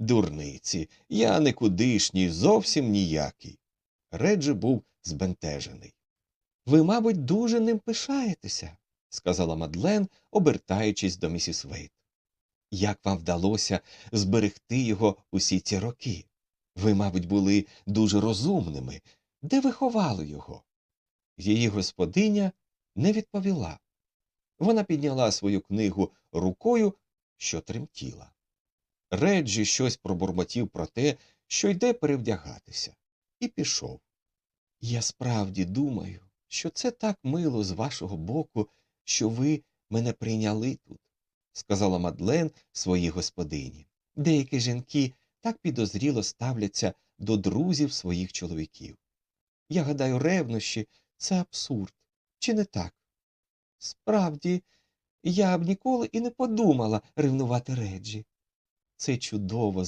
Дурниці, я никудишній, зовсім ніякий. Реджі був збентежений. Ви, мабуть, дуже ним пишаєтеся, сказала Мадлен, обертаючись до місіс Вейт. Як вам вдалося зберегти його усі ці роки? Ви, мабуть, були дуже розумними. Де ви ховали його? Її господиня не відповіла. Вона підняла свою книгу рукою, що тремтіла. Реджі щось пробурмотів про те, що йде перевдягатися, і пішов. Я справді думаю, що це так мило з вашого боку, що ви мене прийняли тут, сказала Мадлен своїй господині. Деякі жінки так підозріло ставляться до друзів своїх чоловіків. Я гадаю, ревнощі це абсурд, чи не так? Справді, я б ніколи і не подумала ревнувати Реджі. Це чудово